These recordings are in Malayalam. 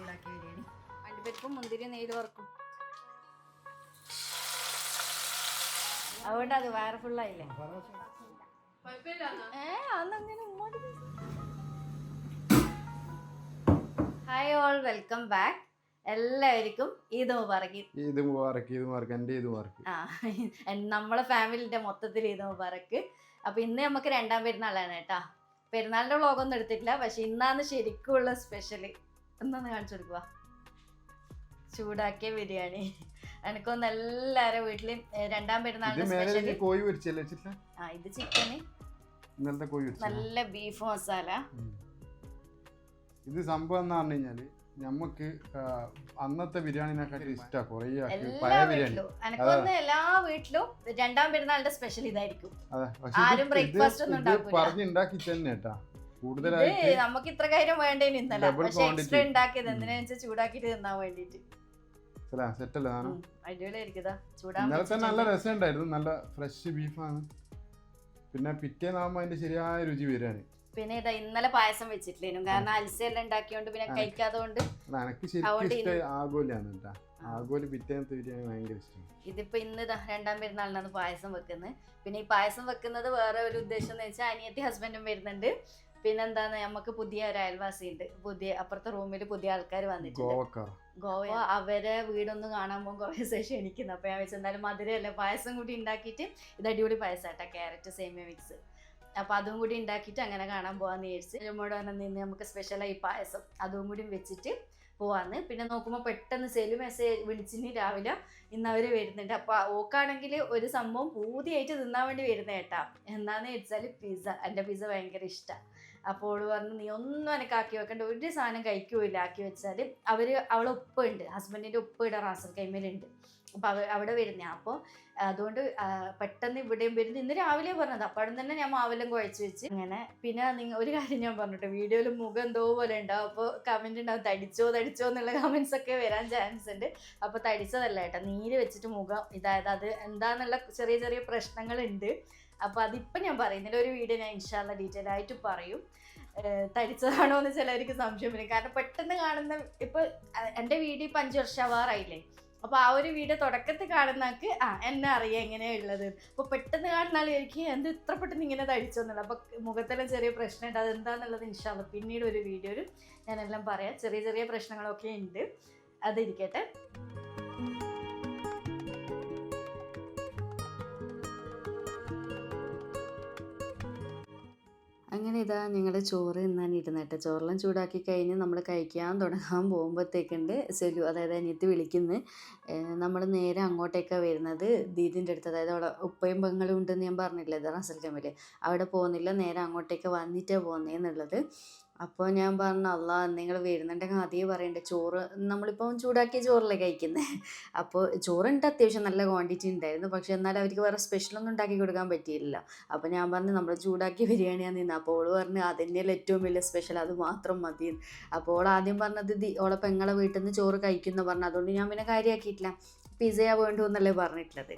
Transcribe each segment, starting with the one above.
ചൂടാക്കിയ ബിരിയാണി. അണ്ടിപ്പരിപ്പും മുന്തിരി നെയ്ത് വറക്കും. അതുകൊണ്ട് അത് വയറ് ഫുള്ളായില്ലേ ഏ അന്നങ്ങനെ ഹായ് ഓൾ വെൽക്കം ബാക്ക് എല്ലാവർക്കും ഈദ് മുബാറക്ക് ഈദ് മുബാറക്ക് ഈദ് മുബാറക്ക് എന്റെ ഈദ് മുബാറക്ക് ആ നമ്മളെ ഫാമിലിന്റെ മൊത്തത്തിൽ ഈദ് മുബാറക്ക് അപ്പോൾ ഇന്ന് നമുക്ക് രണ്ടാം പെരുന്നാളാണ് കേട്ടോ. പെരുന്നാളിന്റെ വ്ളോഗൊന്നും എടുത്തിട്ടില്ല പക്ഷെ ഇന്നാണ് ശരിക്കുള്ള സ്പെഷ്യൽ എന്നൊന്ന് കാണിച്ചു കൊടുക്കുക ചൂടാക്കിയ ബിരിയാണി. എനിക്കൊന്ന് എല്ലാരും വീട്ടിലും രണ്ടാം പെരുന്നാളിന്റെ കോഴി പൊരിച്ചല്ലേ ആ ഇത് ചിക്കന്. ഇന്നലത്തെ കോഴി നല്ല ബീഫ് മസാല ഇത് സംഭവം എന്ന് പറഞ്ഞു കഴിഞ്ഞാൽ നമുക്ക് അന്നത്തെ ബിരിയാണിനെക്കാട്ടി ഇഷ്ടാ കൊറേ പഴയ ബിരിയാണി. വീട്ടിലും. എല്ലാ വീട്ടിലും രണ്ടാം പെരുന്നാളിന്റെ സ്പെഷ്യൽ ഇതായിരിക്കും. അതെ. പക്ഷെ ആരും ബ്രേക്ക്ഫാസ്റ്റ് breakfast ഒന്നും ഇത് പറഞ്ഞുണ്ടാക്കി തന്നെ കേട്ടാ. കൂടുതലായിട്ട് നമുക്ക് ഇത്ര കാര്യം വേണ്ടേ ഇന്നലെ. പക്ഷേ. എക്സ്ട്രാ ഉണ്ടാക്കിയത്. എന്തിനാ ചൂടാക്കിട്ട് തിന്നാൻ വേണ്ടിട്ട്. നല്ല രസമുണ്ടായിരുന്നു. നല്ല ഫ്രഷ് ബീഫാണ് പിന്നെ പിറ്റേന്നാകുമ്പോ അതിന്റെ ശരിയായ രുചി വരികയാണ്. പിന്നെ ഇതാ ഇന്നലെ പായസം വെച്ചിട്ടില്ലേനും. കാരണം അൽസയെല്ലാം ഉണ്ടാക്കിയോണ്ട് പിന്നെ. കഴിക്കാത്തോണ്ട് ഇതിപ്പോ ഇന്ന് രണ്ടാം പെരുന്നാളിനാണ് പായസം വെക്കുന്നത് പിന്നെ ഈ പായസം വെക്കുന്നത് വേറെ ഒരു ഉദ്ദേശം എന്ന് വെച്ചാൽ അനിയത്തി ഹസ്ബൻഡും വരുന്നുണ്ട്. പിന്നെന്താന്ന് നമുക്ക് പുതിയ ഒരു അയൽവാസി ഉണ്ട് പുതിയ അപ്പുറത്തെ റൂമിൽ പുതിയ ആൾക്കാർ വന്നിട്ടുണ്ട്. ഗോവ അവരെ വീടൊന്നും കാണാൻ പോകും കുറേ ശേഷം എനിക്കുന്നു. അപ്പൊ ഞാൻ വെച്ചാൽ എന്തായാലും മധുരമല്ലേ പായസം കൂടി ഉണ്ടാക്കിയിട്ട് ഇത് അടിപൊളി പായസം കേട്ടോ ക്യാരറ്റ് സേമിയ മിക്സ്. അപ്പൊ അതും കൂടി ഉണ്ടാക്കിയിട്ട് അങ്ങനെ കാണാൻ പോവാന്ന് വിചാരിച്ച് നമ്മോട് നിന്ന് നമുക്ക് സ്പെഷ്യലായി പായസം. അതും കൂടി വെച്ചിട്ട് പോവാന്ന്. പിന്നെ നോക്കുമ്പോൾ പെട്ടെന്ന് സെലു മെസ്സേജ് വിളിച്ചിന് രാവിലെ ഇന്ന് അവർ വരുന്നുണ്ട്. അപ്പൊ ഓക്കാണെങ്കിൽ ഒരു സംഭവം പൂതിയായിട്ട് തിന്നാൻ വേണ്ടി വരുന്ന കേട്ടാ. എന്താന്ന് വെച്ചാൽ പിസ്സ. എന്റെ പിസ്സ ഭയങ്കര ഇഷ്ടമാണ് അപ്പോൾ പറഞ്ഞു നീ ഒന്നും എനിക്ക് ആക്കി വെക്കണ്ട. ഒരു സാധനം കഴിക്കൂല ആക്കി വെച്ചാൽ അവർ അവളെ ഹസ്ബൻഡിന്റെ ഉപ്പ് ഇവിടെ റാസൽ കൈമേലുണ്ട് അപ്പൊ അവ അവിടെ വരുന്ന. അപ്പോൾ അതുകൊണ്ട് പെട്ടെന്ന് ഇവിടെയും വരുന്നു. ഇന്ന് രാവിലെ പറഞ്ഞത്. അപ്പോൾ അവിടെ തന്നെ ഞാൻ മാവെല്ലാം കുഴച്ച് വെച്ച് അങ്ങനെ പിന്നെ നിങ്ങൾ ഒരു കാര്യം ഞാൻ പറഞ്ഞിട്ട്. വീഡിയോയിൽ മുഖം എന്തോ പോലെ ഉണ്ടാവും അപ്പോൾ കമന്റ് ഉണ്ടാവും തടിച്ചോ തടിച്ചോ എന്നുള്ള കമന്റ്സ് ഒക്കെ വരാൻ ചാൻസ് ഉണ്ട് അപ്പോൾ തടിച്ചതല്ല കേട്ടോ. നീര് വെച്ചിട്ട് മുഖം ഇതായത്. അത് എന്താന്നുള്ള ചെറിയ ചെറിയ പ്രശ്നങ്ങളുണ്ട് അപ്പോൾ അതിപ്പോൾ ഞാൻ പറയുന്നില്ല. ഒരു വീഡിയോ ഞാൻ ഇൻഷാല്ല ഡീറ്റെയിൽ ആയിട്ട് പറയും. തടിച്ചതാണോ എന്ന് ചിലർക്ക് സംശയം വരും. കാരണം പെട്ടെന്ന് കാണുന്ന ഇപ്പൊ അഹ് എന്റെ വീഡിയോ ഇപ്പൊ അഞ്ചു വർഷം ആവാറായില്ലേ? അപ്പൊ ആ ഒരു വീഡിയോ തുടക്കത്തിൽ കാണുന്നക്ക് ആ എന്നെ അറിയാം എങ്ങനെയാ ഉള്ളത്. അപ്പൊ പെട്ടെന്ന് കാണുന്ന ആൾ എനിക്ക് എന്ത് ഇത്ര പെട്ടെന്ന് ഇങ്ങനെ തടിച്ചോന്നുള്ളത് അപ്പോൾ മുഖത്തെല്ലാം ചെറിയ പ്രശ്നമുണ്ട്. അതെന്താണെന്നുള്ളത് ഇൻഷാല്ല പിന്നീട് ഒരു വീഡിയോയിൽ ഞാനെല്ലാം പറയാം. ചെറിയ ചെറിയ പ്രശ്നങ്ങളൊക്കെ ഉണ്ട്. അതിരിക്കട്ടെ. അങ്ങനെ ഇതാ ഞങ്ങളുടെ ചോറ് തിന്നാൻ ഇരുന്നിട്ട്? ചോറെല്ലാം ചൂടാക്കി കഴിഞ്ഞ് നമ്മൾ കഴിക്കാൻ തുടങ്ങാൻ പോകുമ്പോഴത്തേക്കുണ്ട് സെലു അതായത് അനിയത്തി വിളിക്കുന്നു. നമ്മൾ നേരെ അങ്ങോട്ടേക്കാണ് വരുന്നത് ദീദിന്റെ അടുത്ത്. അതായത് അവിടെ ഉപ്പയും പെങ്ങളും ഉണ്ടെന്ന് ഞാൻ പറഞ്ഞില്ലേ റസൽ കമ്മിൽ അവിടെ പോകുന്നില്ല നേരെ അങ്ങോട്ടേക്ക് വന്നിട്ടേ പോകുന്നതെന്നുള്ളത് അപ്പോൾ ഞാൻ പറഞ്ഞു അല്ല നിങ്ങൾ വരുന്നുണ്ടെങ്കിൽ ആദ്യമേ പറയണ്ടേ. ചോറ് നമ്മളിപ്പം ചൂടാക്കിയ ചോറല്ലേ കഴിക്കുന്നത് അപ്പോൾ ചോറുണ്ട് അത്യാവശ്യം നല്ല ക്വാണ്ടിറ്റി ഉണ്ടായിരുന്നു. പക്ഷേ എന്നാൽ അവർക്ക് വേറെ സ്പെഷ്യലൊന്നും ഉണ്ടാക്കി കൊടുക്കാൻ പറ്റിയില്ല അപ്പോൾ ഞാൻ പറഞ്ഞു നമ്മൾ ചൂടാക്കിയ ബിരിയാണിയാണ് നിന്ന് അപ്പോൾ ഓൾ പറഞ്ഞു അതിന്റെ ഏറ്റവും വലിയ സ്പെഷ്യൽ അത് മാത്രം മതി അപ്പോൾ ഓൾ ആദ്യം പറഞ്ഞത് ദി- ഓളെ പെങ്ങളെ വീട്ടിൽ നിന്ന് ചോറ് കഴിക്കുന്നു പറഞ്ഞു. അതുകൊണ്ട് ഞാൻ പിന്നെ കാര്യമാക്കിയിട്ടില്ല പിസയാ വേണ്ടു എന്നല്ലേ പറഞ്ഞിട്ടുള്ളത്.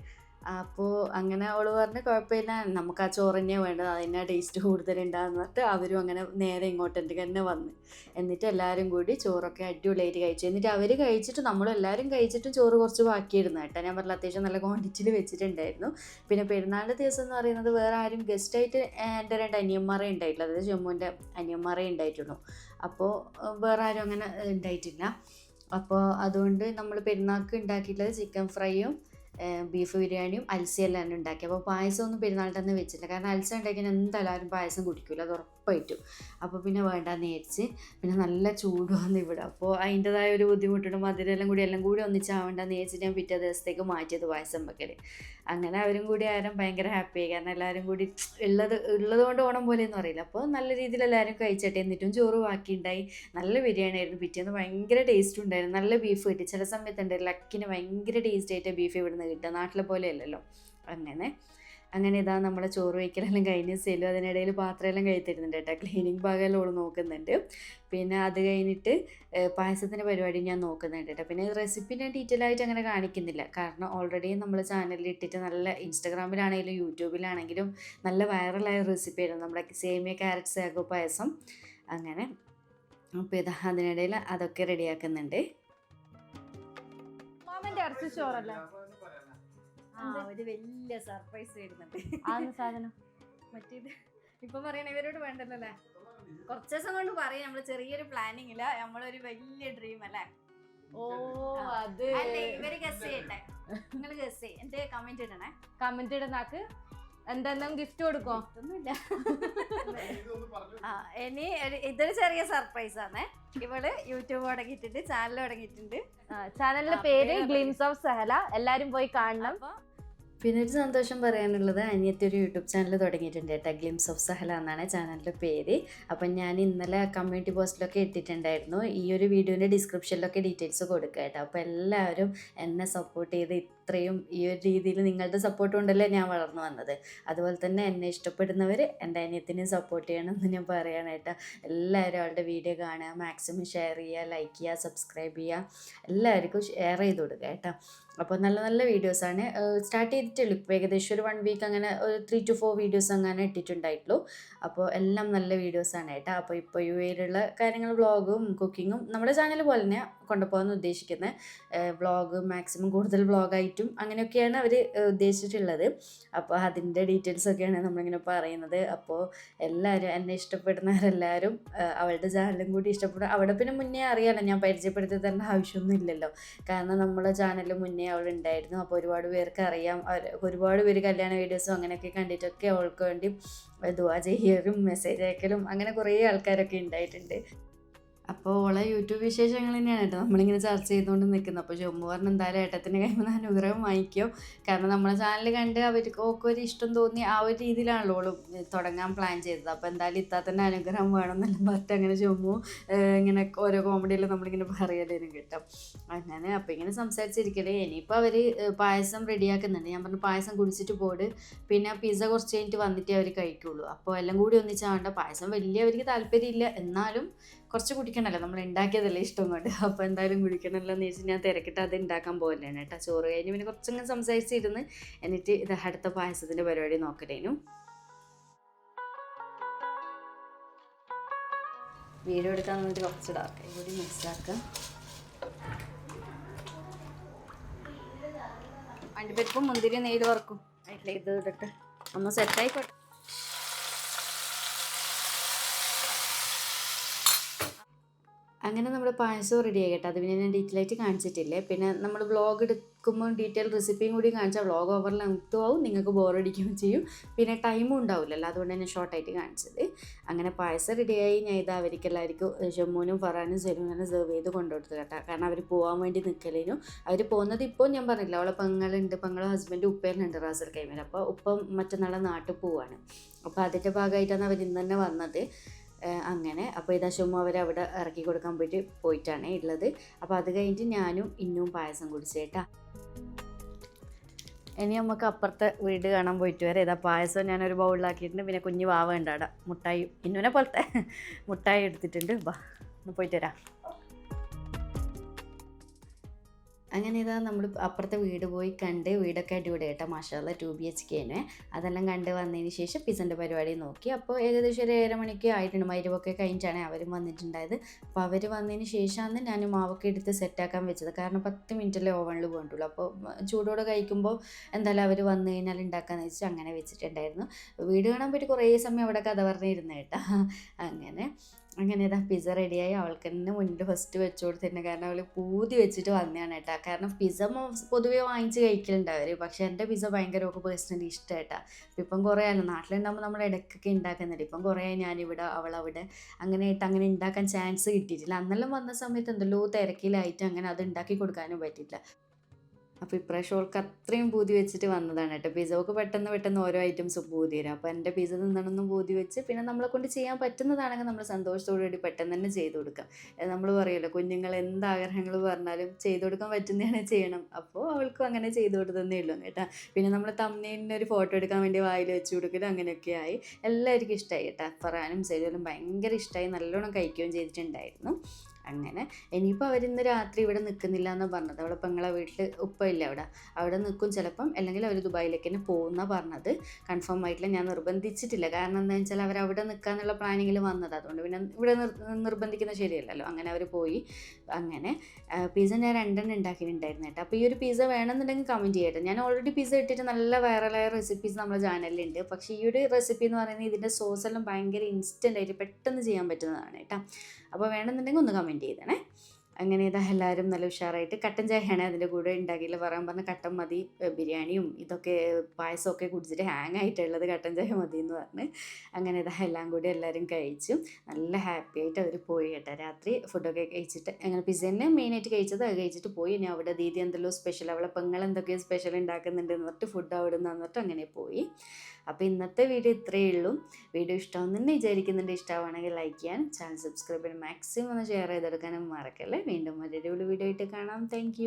അപ്പോൾ അങ്ങനെ അവൾ പറഞ്ഞ് കുഴപ്പമില്ല നമുക്ക് ആ ചോറ് തന്നെയാണ് വേണ്ടത്. അതിനാ ടേസ്റ്റ് കൂടുതലുണ്ടാകുന്ന പറഞ്ഞിട്ട് അവരും അങ്ങനെ നേരെ ഇങ്ങോട്ടേക്ക് തന്നെ വന്ന്. എന്നിട്ട് എല്ലാവരും കൂടി ചോറൊക്കെ അടിപൊളിയായിട്ട് കഴിച്ചു. എന്നിട്ട് അവർ കഴിച്ചിട്ട് നമ്മളെല്ലാവരും കഴിച്ചിട്ടും ചോറ് കുറച്ച് ബാക്കിയിരുന്നു കേട്ടോ ഞാൻ പറഞ്ഞ അത്യാവശ്യം നല്ല ക്വാണ്ടിറ്റിയിൽ വെച്ചിട്ടുണ്ടായിരുന്നു. പിന്നെ പെരുന്നാളിന്റെ ദിവസം എന്ന് പറയുന്നത് വേറെ ആരും ഗസ്റ്റായിട്ട് എന്റെ രണ്ട് അനിയന്മാരെ ഉണ്ടായിട്ടില്ല. അതായത് ജമ്മുവിന്റെ അനിയന്മാരെ ഉണ്ടായിട്ടുള്ളൂ. അപ്പോൾ വേറെ ആരും അങ്ങനെ ഉണ്ടായിട്ടില്ല. അപ്പോൾ അതുകൊണ്ട് നമ്മൾ പെരുന്നാൾക്ക് ഉണ്ടാക്കിയിട്ടുള്ളത് ചിക്കൻ ഫ്രൈയും ബീഫ് ബിരിയാണിയും അൽസയെല്ലാം ഉണ്ടാക്കി. അപ്പോൾ പായസം ഒന്നും പെരുന്നാളിൽ തന്നെ വെച്ചില്ല. കാരണം അൽസ ഉണ്ടാക്കിയാൽ എന്തായാലും പായസം കുടിക്കില്ല അത് ഉറപ്പായിട്ടും. അപ്പോൾ പിന്നെ വേണ്ടാന്ന് വിചാരിച്ച് പിന്നെ നല്ല ചൂട് വന്ന് ഇവിടെ. അപ്പോൾ അതിന്റെതായ ഒരു ബുദ്ധിമുട്ടുണ്ട്. മധുരമെല്ലാം കൂടി എല്ലാം കൂടി ഒന്നിച്ചാവേണ്ടെന്ന് വിചാരിച്ചിട്ട് ഞാൻ പിറ്റേ ദിവസത്തേക്ക് മാറ്റിയത് പായസം വെക്കൽ അങ്ങനെ അവരും കൂടി ആരും ഭയങ്കര ഹാപ്പിയായി കാരണം എല്ലാവരും കൂടി ഉള്ളത് ഉള്ളത് കൊണ്ട് ഓണം പോലെ എന്ന് അറിയില്ല. അപ്പോൾ നല്ല രീതിയിൽ എല്ലാവരും കഴിച്ചട്ടെ. എന്നിട്ടും ചോറ് ബാക്കിയുണ്ടായി. നല്ല ബിരിയാണി ആയിരുന്നു. പിറ്റേന്ന് ഭയങ്കര ടേസ്റ്റ് ഉണ്ടായിരുന്നു. നല്ല ബീഫ് കിട്ടി. ചില സമയത്തുണ്ട് ലക്കിന് ഭയങ്കര ടേസ്റ്റ് ആയിട്ട് ബീഫ് ഇവിടുന്ന് കിട്ടുക. നാട്ടിലെ പോലെ അല്ലല്ലോ. അങ്ങനെ അങ്ങനെ ഇതാ നമ്മളെ ചോറ് വയ്ക്കലെല്ലാം കഴിഞ്ഞ് സെലു അതിനിടയിൽ പാത്രമെല്ലാം കഴിത്തിരുന്നുണ്ട് കേട്ടോ. ക്ലീനിങ് ഭാഗമെല്ലാം ഓൾ നോക്കുന്നുണ്ട്. പിന്നെ അത് കഴിഞ്ഞിട്ട് പായസത്തിന്റെ പരിപാടി ഞാൻ നോക്കുന്നുണ്ട് കേട്ടോ. പിന്നെ റെസിപ്പി ഞാൻ ഡീറ്റെയിൽ ആയിട്ട് അങ്ങനെ കാണിക്കുന്നില്ല. കാരണം ഓൾറെഡി നമ്മൾ ചാനലിൽ ഇട്ടിട്ട് നല്ല ഇൻസ്റ്റാഗ്രാമിലാണെങ്കിലും യൂട്യൂബിലാണെങ്കിലും നല്ല വൈറലായ റെസിപ്പി ആയിരുന്നു നമ്മുടെ സേമിയ ക്യാരറ്റ് സാഗോ പായസം. അങ്ങനെ. അപ്പോൾ ഇതാ അതിനിടയിൽ അതൊക്കെ റെഡിയാക്കുന്നുണ്ട്. ഇറച്ചി ചോറല്ലേ? ഒരു വലിയ സർപ്രൈസ് വരുന്നുണ്ട്. ആന്ന് സാധനം. മറ്റേത് ഇപ്പൊ പറയണ ഇവരോട് വേണ്ടല്ലോ അല്ലേ കുറച്ച് ദിവസം കൊണ്ട് പറയാം നമ്മൾ ചെറിയൊരു പ്ലാനിങ് ഇല്ല നമ്മളൊരു വലിയ ഡ്രീം അല്ലേ? ഓ അത്. അല്ലേ ഇവർ ഗസ് ചെയ്യട്ടെ. നിങ്ങൾ ഗസ് ചെയ്യ. എന്റെ കമന്റ് ഇടണേ? കമന്റ് ഇടുന്നാക്ക് എന്തെല്ലാം ഗിഫ്റ്റ് കൊടുക്കോ? ഒന്നുമില്ല. ആ ഇനി ഇതൊരു ചെറിയ സർപ്രൈസ് ആണ്. ഇവൾ യൂട്യൂബ് തുടങ്ങിയിട്ടുണ്ട് ചാനൽ തുടങ്ങിയിട്ടുണ്ട് ചാനലിന്റെ പേര് ഗ്ലിംസ് ഓഫ് സഹല എല്ലാരും പോയി കാണണം. പിന്നെ ഒരു സന്തോഷം പറയാനുള്ളത് അനിയത്തി ഒരു യൂട്യൂബ് ചാനൽ തുടങ്ങിയിട്ടുണ്ട് കേട്ടോ ഗ്ലിംസ് ഓഫ് സഹല എന്നാണ് ചാനലിന്റെ പേര്. അപ്പം ഞാൻ ഇന്നലെ കമ്മ്യൂണിറ്റി പോസ്റ്റിലൊക്കെ ഇട്ടിട്ടുണ്ടായിരുന്നു. ഈ ഒരു വീഡിയോന്റെ ഡിസ്ക്രിപ്ഷനിലൊക്കെ ഡീറ്റെയിൽസ് കൊടുക്കുക കേട്ടോ. അപ്പോൾ എല്ലാവരും എന്നെ സപ്പോർട്ട് ചെയ്ത് ഇത്രയും ഈ ഒരു രീതിയിൽ നിങ്ങളുടെ സപ്പോർട്ട് കൊണ്ടല്ലേ ഞാൻ വളർന്നു വന്നത്. അതുപോലെ തന്നെ എന്നെ ഇഷ്ടപ്പെടുന്നവർ എന്റെ അനിയത്തിനെയും സപ്പോർട്ട് ചെയ്യണം എന്ന് ഞാൻ പറയാനായിട്ട് എല്ലാവരും അവളുടെ വീഡിയോ കാണുക മാക്സിമം ഷെയർ ചെയ്യുക ലൈക്ക് ചെയ്യുക സബ്സ്ക്രൈബ് ചെയ്യുക. എല്ലാവർക്കും ഷെയർ ചെയ്ത് കൊടുക്കുക കേട്ടോ. അപ്പോൾ നല്ല നല്ല വീഡിയോസാണ്. സ്റ്റാർട്ട് ചെയ്തിട്ടുള്ളൂ ഇപ്പോൾ ഏകദേശം ഒരു വൺ വീക്ക് അങ്ങനെ ഒരു ത്രീ ടു ഫോർ വീഡിയോസ് അങ്ങനെ ഇട്ടിട്ടുണ്ടായിട്ടുള്ളൂ. അപ്പോൾ എല്ലാം നല്ല വീഡിയോസാണ് കേട്ടോ. അപ്പോൾ ഇപ്പോൾ യു എയിലുള്ള കാര്യങ്ങൾ വ്ളോഗും കുക്കിങ്ങും നമ്മുടെ ചാനൽ പോലെ തന്നെ കൊണ്ടുപോകാൻ ഉദ്ദേശിക്കുന്നത്. വ്ളോഗ് മാക്സിമം കൂടുതൽ വ്ളോഗായിട്ടും അങ്ങനെയൊക്കെയാണ് അവർ ഉദ്ദേശിച്ചിട്ടുള്ളത്. അപ്പോൾ അതിന്റെ ഡീറ്റെയിൽസ് ഒക്കെയാണ് നമ്മളിങ്ങനെ പറയുന്നത്. അപ്പോൾ എല്ലാവരും എന്നെ ഇഷ്ടപ്പെടുന്നവരെല്ലാവരും അവളുടെ ചാനലും കൂടി ഇഷ്ടപ്പെടും. അവിടെ പിന്നെ മുന്നേ അറിയാമല്ലോ ഞാൻ പരിചയപ്പെടുത്തി തരേണ്ട ആവശ്യമൊന്നും ഇല്ലല്ലോ. കാരണം നമ്മളെ ചാനൽ മുന്നേ അവൾ ഉണ്ടായിരുന്നു. അപ്പോൾ ഒരുപാട് പേർക്ക് അറിയാം. ഒരുപാട് പേര് കല്യാണ വീഡിയോസും അങ്ങനെയൊക്കെ കണ്ടിട്ടൊക്കെ അവൾക്ക് വേണ്ടി ദുവാ ചെയ്യലും മെസ്സേജ് അയക്കലും അങ്ങനെ കുറേ ആൾക്കാരൊക്കെ ഉണ്ടായിട്ടുണ്ട്. അപ്പോൾ ഓളെ യൂട്യൂബ് വിശേഷങ്ങൾ തന്നെയാണ് കേട്ടോ നമ്മളിങ്ങനെ ചർച്ച ചെയ്തുകൊണ്ട് നിൽക്കുന്നത് അപ്പോൾ ചുമ്മാ പറഞ്ഞ എന്തായാലും ഏട്ടത്തിന് കഴിയുമ്പോൾ അനുഗ്രഹം വാങ്ങിക്കും. കാരണം നമ്മളെ ചാനൽ കണ്ട് അവർക്ക് ഒക്കെ ഒരു ഇഷ്ടം തോന്നി ആ ഒരു രീതിയിലാണല്ലോ ഓളും തുടങ്ങാൻ പ്ലാൻ ചെയ്തത്. അപ്പോൾ എന്തായാലും ഇത്താത്തന്റെ അനുഗ്രഹം വേണമെന്നെല്ലാം പറഞ്ഞിട്ട് അങ്ങനെ ചുമ്മാ ഇങ്ങനെ ഓരോ കോമഡിയിൽ നമ്മളിങ്ങനെ പറയലും കിട്ടും. അങ്ങനെ അപ്പോൾ ഇങ്ങനെ സംസാരിച്ചിരിക്കലേ. ഇനിയിപ്പോൾ അവർ പായസം റെഡിയാക്കുന്നുണ്ട് ഞാൻ പറഞ്ഞു പായസം കുടിച്ചിട്ട് പോട്. പിന്നെ പിസ്സ കുറച്ച് കഴിഞ്ഞിട്ട് വന്നിട്ടേ അവർ കഴിക്കുള്ളൂ. അപ്പോൾ എല്ലാം കൂടി ഒന്നിച്ചാവേണ്ട. പായസം വലിയ അവർക്ക് താല്പര്യമില്ല. എന്നാലും കുറച്ച് കുടിക്കണമല്ലോ നമ്മൾ ഉണ്ടാക്കിയതല്ലേ ഇഷ്ടം കൊണ്ട്. അപ്പോൾ എന്തായാലും കുടിക്കണമല്ലോ എന്ന് വെച്ച് ഞാൻ തിരക്കിട്ട് അത് ഉണ്ടാക്കാൻ പോകുന്നതാണ് കേട്ടോ. ചോറ് കഴിഞ്ഞ് പിന്നെ കുറച്ചങ്ങനെ സംസാരിച്ചിരുന്ന് എന്നിട്ട് ഇത് അടുത്ത പായസത്തിന്റെ പരിപാടി നോക്കലേനും. വീഡിയോ എടുക്കാൻ വേണ്ടി കുറച്ച് ഡാർക്ക് കൂടി മിക്സ് ആക്കാം. അണ്ടിപ്പരിപ്പും മുന്തിരി നെയ്യിൽ വറക്കും. അതിൽ ഇത് ഇട്ടിട്ട് ഒന്ന് സെറ്റായിക്കോട്ടെ അങ്ങനെ നമ്മുടെ പായസം റെഡി ആയി കേട്ടോ അത് പിന്നെ ഞാൻ ഡീറ്റെയിൽ ആയിട്ട് കാണിച്ചിട്ടില്ലേ? പിന്നെ നമ്മൾ വ്ളോഗ് എടുക്കുമ്പോൾ ഡീറ്റെയിൽ റെസിപ്പിയും കൂടി കാണിച്ചാൽ വ്ളോഗ് ഓവർ ലെങ്ത്തും ആവും നിങ്ങൾക്ക് ബോറടിക്കുകയും ചെയ്യും. പിന്നെ ടൈമും ഉണ്ടാവില്ലല്ലോ അതുകൊണ്ട് തന്നെ ഷോർട്ടായിട്ട് കാണിച്ചത്. അങ്ങനെ പായസം റെഡിയായി ഞാൻ ഇത് അവർക്ക് എല്ലാവർക്കും ജമ്മുവിനും ഫറാനും സെലൂനും സെർവ് ചെയ്ത് കൊണ്ടുകൊടുത്തു കേട്ടോ. കാരണം അവർ പോകാൻ വേണ്ടി നിൽക്കലേനും അവർ പോകുന്നത് ഇപ്പോൾ ഞാൻ പറഞ്ഞില്ല അവളെ പെങ്ങളുണ്ട് പെങ്ങളെ ഹസ്ബൻഡ് ഉപ്പേലുണ്ട് റാസൽ കൈമേൽ അപ്പോൾ ഉപ്പം മറ്റന്നാളെ നാട്ടിൽ പോവാണ്. അപ്പോൾ അതിന്റെ ഭാഗമായിട്ടാണ് അവർ ഇന്ന് തന്നെ വന്നത്. അങ്ങനെ. അപ്പോൾ ഇതാശുമ്മ അവർ അവിടെ ഇറക്കി കൊടുക്കാൻ പോയിട്ട് പോയിട്ടാണ് ഉള്ളത് അപ്പോൾ അത് കഴിഞ്ഞിട്ട് ഞാനും ഇന്നും പായസം കുടിച്ചേട്ടാ ഇനി നമുക്ക് അപ്പുറത്തെ വീട് കാണാൻ പോയിട്ട് വരാം. ഇതാ പായസം ഞാനൊരു ബൗളിലാക്കിയിട്ടുണ്ട്. പിന്നെ കുഞ്ഞു വാവ ഉണ്ട് അവിടെ മുട്ടായി ഇന്നുവിനെ പോലത്തെ മുട്ടായി എടുത്തിട്ടുണ്ട്. വാ ഒന്ന് പോയിട്ട് വരാം. അങ്ങനെ ഇതാ നമ്മൾ അപ്പുറത്തെ വീട് പോയി കണ്ട് വീടൊക്കെ അടിപൊളി കേട്ടോ മാഷാല ടു ബി എച്ച് കെനെ അതെല്ലാം കണ്ട് വന്നതിന് ശേഷം പിസന്റെ പരിപാടി നോക്കി. അപ്പോൾ ഏകദേശം ഒരു ഏഴര മണിക്ക് ആയിട്ടുണ്ട്. മരുവൊക്കെ കഴിഞ്ഞിട്ടാണ് അവരും വന്നിട്ടുണ്ടായത്. അപ്പോൾ അവർ വന്നതിന് ശേഷമാണ് ഞാൻ മാവൊക്കെ എടുത്ത് സെറ്റാക്കാൻ വെച്ചത്. കാരണം പത്ത് മിനിറ്റല്ലേ ഓവണിൽ പോകണ്ടുള്ളൂ. അപ്പോൾ ചൂടോടെ കഴിക്കുമ്പോൾ എന്തായാലും അവർ വന്നു കഴിഞ്ഞാൽ ഉണ്ടാക്കാമെന്ന് വെച്ചിട്ട് അങ്ങനെ വെച്ചിട്ടുണ്ടായിരുന്നു. വീട് കാണാൻ പറ്റി കുറേ സമയം അവിടെ കഥ പറഞ്ഞിരുന്നു കേട്ടോ. അങ്ങനെ. അങ്ങനെ ഇതാ പിസ്സ റെഡിയായി അവൾക്ക് തന്നെ മുന്നിൽ ഫസ്റ്റ് വെച്ച് കൊടുത്തിട്ടുണ്ട് കാരണം അവൾ പൂതി വെച്ചിട്ട് വന്നതാണ് കേട്ടോ. കാരണം പിസ്സ പൊതുവെ വാങ്ങിച്ച് കഴിക്കലുണ്ട് അവർ പക്ഷേ എന്റെ പിസ്സ ഭയങ്കര ഒക്കെ പേഴ്സണലി ഇഷ്ടം അപ്പം ഇപ്പം കുറേ ആയല്ലോ. നാട്ടിലുണ്ടാകുമ്പോൾ നമ്മൾ ഇടയ്ക്കൊക്കെ ഉണ്ടാക്കുന്നുണ്ട് ഇപ്പം കുറേ ആയി ഞാനിവിടെ അവളവിടെ അങ്ങനെ ആയിട്ട് അങ്ങനെ ഉണ്ടാക്കാൻ ചാൻസ് കിട്ടിയിട്ടില്ല. അന്നെല്ലാം വന്ന സമയത്ത് എന്തെല്ലോ തിരക്കിലായിട്ട് അങ്ങനെ അത് ഉണ്ടാക്കി കൊടുക്കാനും പറ്റിയില്ല അപ്പോൾ ഇപ്രാവശ്യം ഓൾക്ക് അത്രയും പൂതി വെച്ചിട്ട് വന്നതാണ് കേട്ടോ. പിസോക്ക് പെട്ടെന്ന് പെട്ടെന്ന് ഓരോ ഐറ്റംസ് പൂതി തരാം അപ്പോൾ എന്റെ പിസ്സ നിന്നണമെന്നും പൂതി വെച്ച് പിന്നെ നമ്മളെ കൊണ്ട് ചെയ്യാൻ പറ്റുന്നതാണെങ്കിൽ നമ്മൾ സന്തോഷത്തോടു കൂടി പെട്ടെന്ന് തന്നെ ചെയ്തു കൊടുക്കാം. നമ്മൾ പറയുമല്ലോ കുഞ്ഞുങ്ങൾ എന്ത് ആഗ്രഹങ്ങൾ പറഞ്ഞാലും ചെയ്തു കൊടുക്കാൻ പറ്റുന്നതാണ് ചെയ്യണം. അപ്പോൾ അവൾക്കും അങ്ങനെ ചെയ്തു കൊടുത്തതന്നേ ഉള്ളൂ കേട്ടോ. പിന്നെ നമ്മൾ തമ്മനീലിന് ഒരു ഫോട്ടോ എടുക്കാൻ വേണ്ടി വായിൽ വെച്ച് കൊടുക്കലും അങ്ങനെയൊക്കെ ആയി. എല്ലാവർക്കും ഇഷ്ടമായി കേട്ടോ. ഫറാനും സെയ്തലും ഭയങ്കര ഇഷ്ടമായി. നല്ലോണം കഴിക്കുകയും ചെയ്തിട്ടുണ്ടായിരുന്നു. അങ്ങനെ. ഇനിയിപ്പോൾ അവരിന്ന് രാത്രി ഇവിടെ നിൽക്കുന്നില്ല എന്ന് പറഞ്ഞത് അവളെ പെങ്ങളെ വീട്ടിൽ ഉപ്പയില്ല അവിടെ. അവിടെ നിൽക്കും ചിലപ്പം. അല്ലെങ്കിൽ അവർ ദുബായിലേക്ക് തന്നെ പോകുന്ന പറഞ്ഞത്. കൺഫേം ആയിട്ടില്ല. ഞാൻ നിർബന്ധിച്ചിട്ടില്ല. കാരണം എന്താണെന്ന് വെച്ചാൽ അവർ അവിടെ നിൽക്കാന്നുള്ള പ്ലാനിങ്ങിൽ വന്നത്. അതുകൊണ്ട് പിന്നെ ഇവിടെ നിർ നിർബന്ധിക്കുന്നത് ശരിയല്ലല്ലോ. അങ്ങനെ അവർ പോയി. അങ്ങനെ പിസ്സ ഞാൻ രണ്ടെണ്ണം ഉണ്ടാക്കിയിട്ടുണ്ടായിരുന്നു കേട്ടോ. അപ്പോൾ ഈ ഒരു പിസ്സ വേണമെന്നുണ്ടെങ്കിൽ കമന്റ് ചെയ്യട്ടെ. ഞാൻ ഓൾറെഡി പിസ്സ ഇട്ടിട്ട് നല്ല വൈറലായ റെസിപ്പീസ് നമ്മുടെ ചാനലിലുണ്ട് പക്ഷേ ഈ ഒരു റെസിപ്പി എന്ന് പറയുന്നത് ഇതിന്റെ സോസ് എല്ലാം ഭയങ്കര ഇൻസ്റ്റന്റ് ആയിട്ട് പെട്ടെന്ന് ചെയ്യാൻ പറ്റുന്നതാണ് കേട്ടോ. അപ്പോൾ വേണമെന്നുണ്ടെങ്കിൽ ഒന്ന് കമന്റ് ചെയ്തേണേ അങ്ങനെ ഇതാ എല്ലാവരും നല്ല ഉഷാറായിട്ട് കട്ടൻ ചായയാണ് അതിന്റെ കൂടെ ഉണ്ടാക്കിയില്ല പറയാൻ പറഞ്ഞ കട്ടൻ മതി ബിരിയാണിയും ഇതൊക്കെ പായസമൊക്കെ കുടിച്ചിട്ട് ഹാങ് ആയിട്ടുള്ളത് കട്ടൻ ചായ മതി എന്ന് പറഞ്ഞ് അങ്ങനെ ഇതാ എല്ലാം കൂടി എല്ലാവരും കഴിച്ചു. നല്ല ഹാപ്പി ആയിട്ട് അവർ പോയി കേട്ടോ. രാത്രി ഫുഡൊക്കെ കഴിച്ചിട്ട് അങ്ങനെ പിസ്സ തന്നെ മെയിനായിട്ട് കഴിച്ചത്. അത് കഴിച്ചിട്ട് പോയി. ഇനി അവിടെ ദീദി എന്തെല്ലോ സ്പെഷ്യൽ അവളെ പെങ്ങൾ എന്തൊക്കെയോ സ്പെഷ്യൽ ഉണ്ടാക്കുന്നുണ്ട് പറഞ്ഞിട്ട് ഫുഡ് അവിടെ നിന്ന് പറഞ്ഞിട്ട് അങ്ങനെ പോയി. അപ്പോൾ ഇന്നത്തെ വീഡിയോ ഇത്രയേ ഉള്ളൂ. വീഡിയോ ഇഷ്ടമാണെന്ന് വിചാരിക്കുന്നുണ്ട്. ഇഷ്ടമാവുകയാണെങ്കിൽ ലൈക്ക് ചെയ്യാൻ ചാനൽ സബ്സ്ക്രൈബ് ചെയ്യാൻ മാക്സിമം ഒന്ന് ഷെയർ ചെയ്തെടുക്കാനും മറക്കല്ലേ? വീണ്ടും മറ്റൊരു വീഡിയോ ആയിട്ട് കാണാം. താങ്ക്